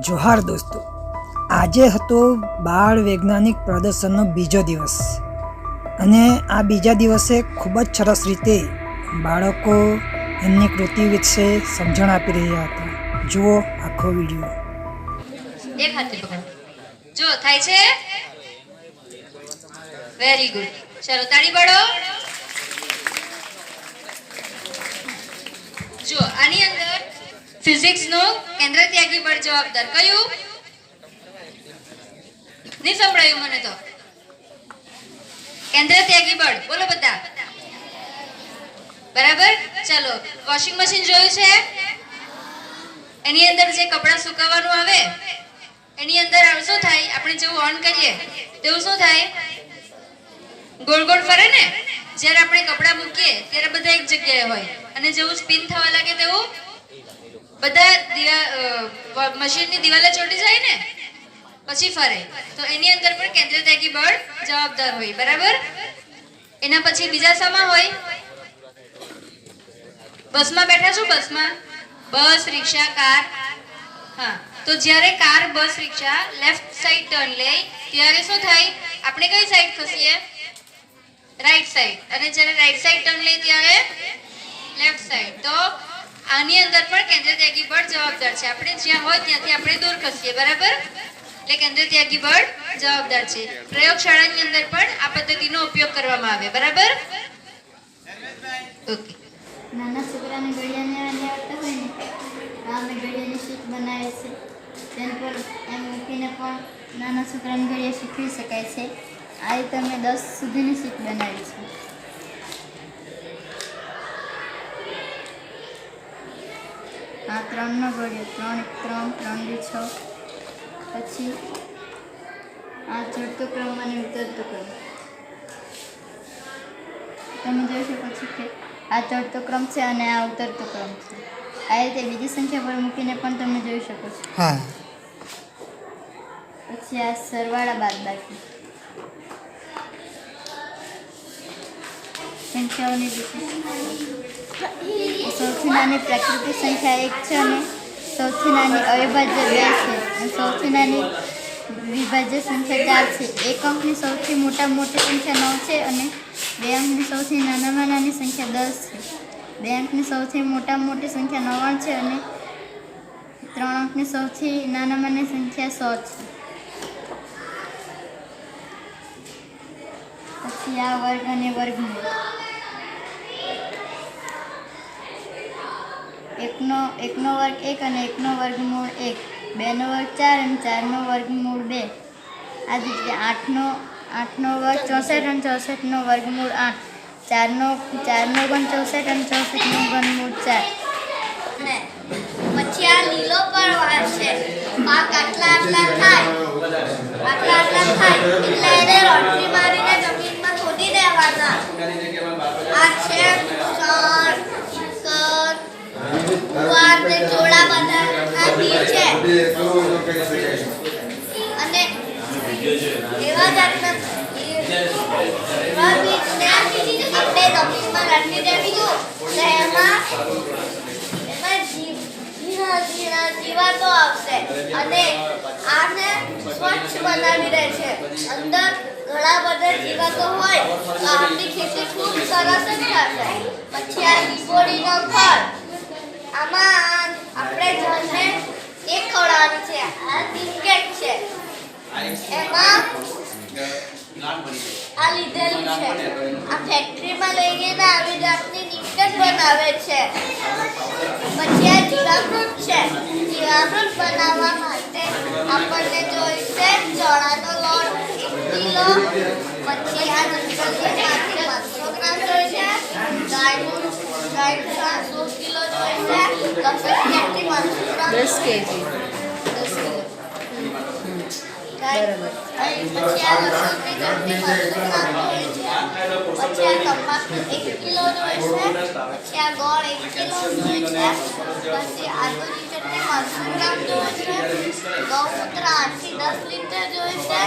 જોહાર દોસ્તો, આજે હતો બાળ વૈજ્ઞાનિક પ્રદર્શનનો બીજો દિવસ. અને આ બીજા દિવસે ખૂબ જ સરસ રીતે બાળકો એમની કૃતિ વિશે સમજણ આપી રહ્યા હતા. જુઓ આખો વીડિયો. એક હાથે જો થાય છે? વેરી ગુડ ચલો તાળી પાડો. જો આની અંદર ફિઝિક્સનું કેન્દ્ર ત્યાગી બળ જવાબદાર કયું? નહીં સંભળાયું મને તો. કેન્દ્ર ત્યાગી બળ, બોલો બધા. બરાબર? ચલો વોશિંગ મશીન જોયું છે? એની અંદર જે કપડાં સુકાવવાનું આવે, એની અંદર શું થાય? આપણે જેવું ઓન કરીએ, તેવું શું થાય? ગોળ ગોળ ફરે ને? જ્યારે આપણે કપડાં મૂકીએ, ત્યારે બધા એક જગ્યાએ હોય. અને જેવું સ્પિન થવા લાગે તેવું બધા મશીનની દિવાલે ચોટી જાય ને? પછી ફરે. તો એની અંદર પણ કેન્દ્ર ત્યાગી બળ જવાબદાર હોય, બરાબર? એના પછી બીજા સમા હોય. બસમાં બેઠા છો? બસમાં. Bus, rickshaw, car. હા. તો જ્યારે car, bus, rickshaw left side turn લે, ત્યારે શું થાય? આપણે કઈ સાઈડ ખસીએ? રાઈટ સાઈડ અને જ્યારે રાઈટ સાઈડ ટર્ન લે, ત્યારે લેફ્ટ સાઈડ તો આની અંદર પણ કેન્દ્ર ત્યાગી બળ જવાબદાર છે. આપણે જ્યાં હોય ત્યાંથી આપણે દૂર ખસીએ બરાબર? એટલે કેન્દ્ર ત્યાગી બળ જવાબદાર છે. પ્રયોગશાળાની અંદર પણ આ પદ્ધતિનો ઉપયોગ કરવામાં આવે, બરાબર? ઓકે. નાના છોકરાને ગળિયાને આવતા હોય ને અમે ગળિયાની શીટ બનાવીએ છીએ. તેન પર એમ મૂકીને પણ નાના છોકરાને ગળિયા શીખવી શકાય છે. આ રીતે અમે દસ સુધીની શીટ બનાવી છે. આ ત્રણનો ગળ્યો. ત્રણ એક ત્રણ ત્રણ બે છ. પછી આ ચડતો ક્રમ અને ઉતરતો ક્રમ. તમે જોઈ શકો છો કે આ ચડતો ક્રમ છે અને આ ઉતરતો ક્રમ છે. આ રીતે બીજી સંખ્યા પર મૂકીને પણ તમે જોઈ શકો છો. હા. પછી આ સરવાળા બાદ બાકી. સંખ્યાઓની રીતે સૌથી નાની પ્રાકૃતિક સંખ્યા એક છે અને સૌથી નાની અવિભાજ્ય બે છે. અને સૌથી નાની વિભાજ્ય સંખ્યા ચાર છે. એક અંકની સૌથી મોટા મોટી સંખ્યા નવ છે અને બે અંકની સૌથી નાનામાં નાની સંખ્યા દસ છે. બે અંકની સૌથી મોટા મોટી સંખ્યા નવ્વાણું છે અને ત્રણ અંકની સૌથી નાનામાં નાની સંખ્યા સો છે. પછી આ વર્ગ અને વર્ગમૂળ. એકનો એકનો વર્ગ એક અને એકનો વર્ગમૂળ એક. બેનો વર્ગ ચાર અને ચારનો વર્ગમૂળ બે. આ જ રીતે આઠનો આઠનો વર્ગ ચોસઠ અને ચોસઠનો વર્ગમૂળ આઠ. ચારનો ચારનો ઘન ચોસઠ અને ચોસઠનો ઘનમૂળ ચાર. પછી આ લીલો પરવાર છે. પાક આટલા આટલા થાય. આટલા આટલા થાય એટલે એને રોટરી મારીને જમીનમાં ખોદી દેવાના આ છે સર સર ગુવાર ને ચોળા બધા આ બી છે અને એવા જાતના એવા બીજને આપણે જમીનમાં રાખી દેવીશું તો એમાં એમાં જીવ ઝીણા ઝીણા જીવાતો આવશે અને આને સ્વચ્છ બનાવી દે છે અંદર ઘણા બધા જીવાતો હોય તો આપણી ખેતી ખૂબ સરસ જ થશે પછી આ લીંબોડીનો ફળ આમાં આપણે જોઈએ એક ખવડાવવાની છે આ બિસ્કેટ છે એમાં આ લીધેલું છે. આ ફેક્ટરીમાં લઈ ગઈને આવી જાતની બિસ્કેટ બનાવે છે. પછી આ જીવામૃત છે. જીવામૃત બનાવવા માટે આપણને જોઈશે ચણાનો લોટ એક કિલો પછી આ નંતરની માથી પાંચસો ગ્રામ જોઈશે, ગાયનું ગાયનું છાણ કિલો જોઈશે કસરથી પાંચસો ગ્રામ દસ કેજી. ગૌમૂત્ર આઠથી દસ લીટર જોઈશે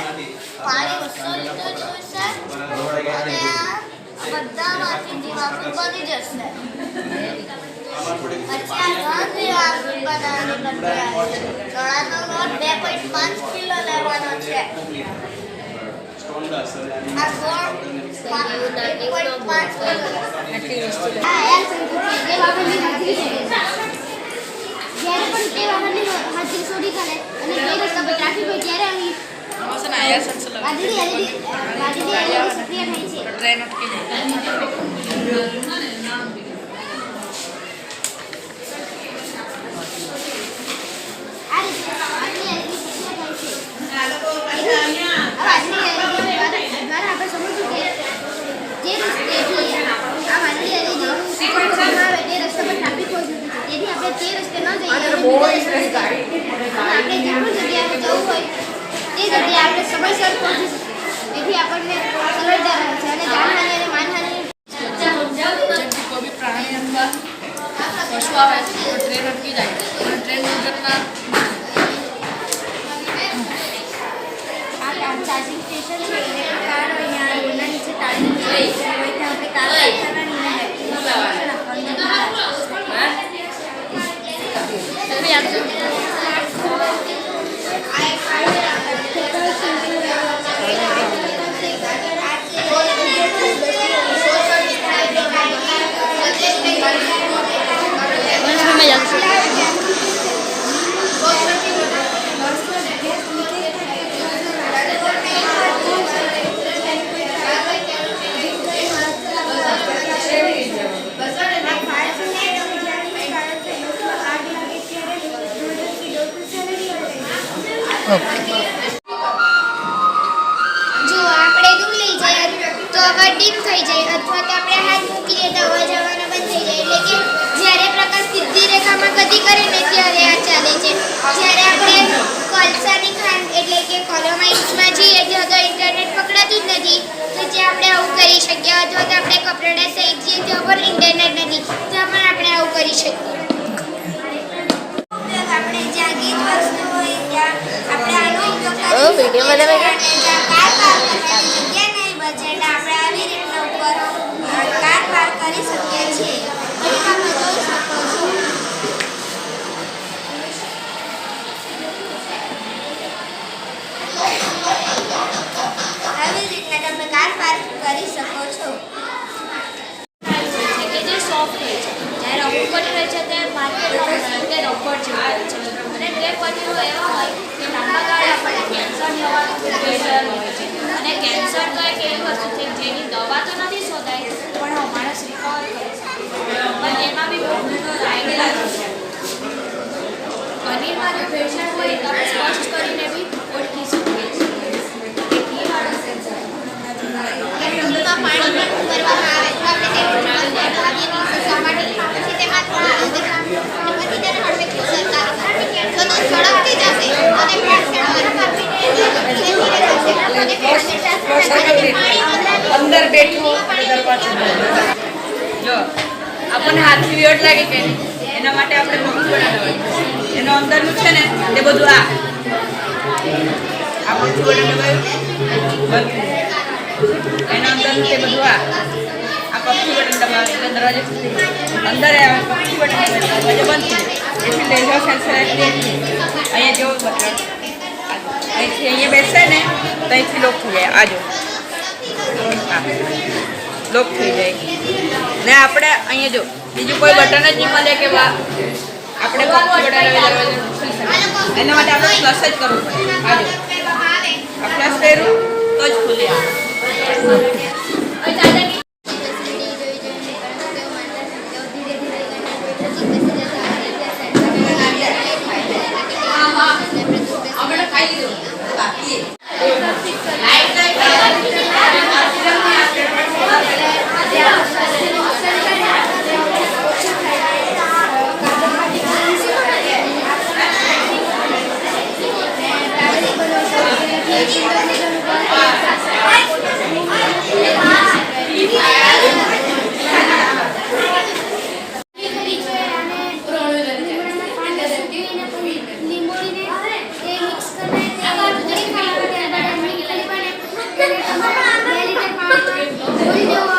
પાણી બસો લીટર જોઈશે અને આ બધામાંથી જીવામૃત બની જશે. પછી આ ઘણ જીવામૃત બનાવવાની છે ચણાનો લોટ પાંચ કિલો છે પોઈન્ટ આ યાર સંકુચી જે વાહનની હાજરી જ્યારે પણ હાજરી શોધી કરે અને તે રસ્તા પર ટ્રાફિક હોય થાય છે આ રીતે વાદળી LED સક્રિય થાય છે આ વાદળી LED દ્વારા દ્વારા આપણે સમજવું કે જે રસ્તેથી આ વાદળી LED નું સિક્વન્સ કરવામાં આવે તે રસ્તા પર ટ્રાફિક હોય છે તેથી આપણે તે રસ્તે આપણે જગ્યાએ જવું હોય તે જગ્યાએ આપણે સમયસર પહોંચી શકીએ. તેથી આપણને સરળતા રહે છે અને જાનહાનિ અને માનહાનિ જેમ કે કોઈ બી પ્રાણી અથવા પશુ આવે તો ટ્રેન અટકી જાય અને ટ્રેન દુર્ઘટના આ ચાર્જિંગ સ્ટેશન છે ઇલેક્ટ્રિક કાર અહીંયા રોડના નીચે ટાળીને જોઈ હોય ત્યાં આપણે કાર રાખવાની અને બેટરીનું કનેક્શન આપવાનું જો શોધાય, પણ માણસ પણ પનીરમાં જો હોય તો સ્પષ્ટ કરીને બી ઓળખી શકીએ પાણી કરવામાં આવે તો આપણે તેમાં થોડા હળદર નાખીને પછી તેને હળવેથી સરકાવી તો દૂધ ઝડપથી જશે અને ભેળસેળ બરફ આપીને ધીરે ધીરે જશે અને ભેળસેળ જશે અને પાણી વધારે અંદર બેઠું. આપણને હાથથી વિયર્ડ લાગે કે એના માટે આપણે મમ્મી બનાવવાનું એનો અંદરનું છે ને તે બધું આ. આ પક્ષી બનાવવાનું બંધ. આ. આ પક્ષી બટન દબાવે એટલે દરવાજો ખુલી. અંદર પક્ષી બટન દરવાજે બંધ એટલે. અહીંયા જેવો બટન. અહીંથી અહીંયા બેસે ને, તો અહીંથી લોક જાય. આજો લોક થઈ જાય. ને આપણે અહીંયા જો બીજું કોઈ બટન જ નહીં મળે કે આપણે. એના માટે આપણે પ્લસ જ કરવું પડે. આજે પ્લસ કર્યું તો જ ખુલે 我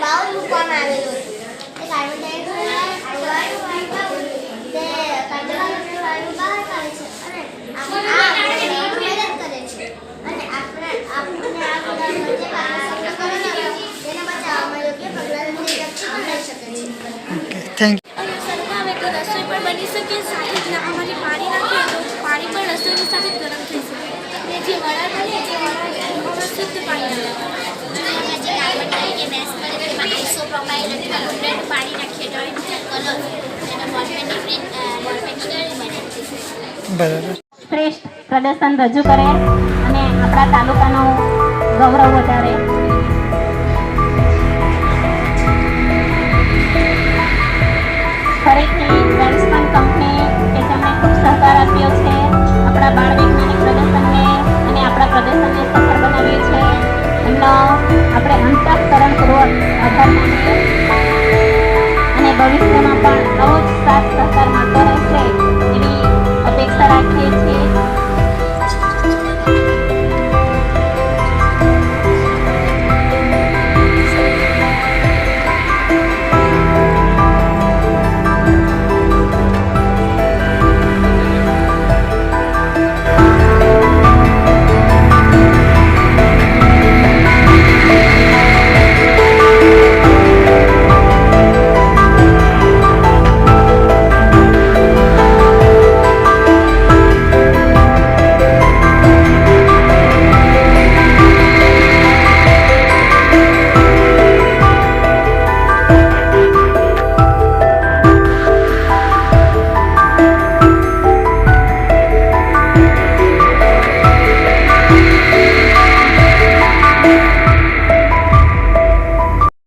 બાઉલ મૂકવામાં આવેલું હતું એ કાર્બન ડાયોક્સાઇડ તે કાર્બન વાયુ બહાર કાઢે છે અને આ આ આપણને મદદ કરે છે અને આપણે આપણે આ બધા વચ્ચે પાણી તેને બચાવવામાં યોગ્ય પગલાં લઈ શકે છે થેન્ક અને સરકાવે તો રસોઈ પણ સાથે જ અમારી પાણી નાખીએ તો પાણી પણ રસોઈની સાથે જ ગરમ થઈ શકે. અને જે વડા બને તે વડા શુદ્ધ પાણી બરાબર. શ્રેષ્ઠ પ્રદર્શન રજૂ કરે અને આપણા તાલુકાનું ગૌરવ વધારે. આપણે અંતઃકરણપૂર્વક આભાર માનીએ અને ભવિષ્યમાં પણ આવો જ સાથ સહકાર મળતો રહેશે એવી અપેક્ષા રાખીએ છીએ.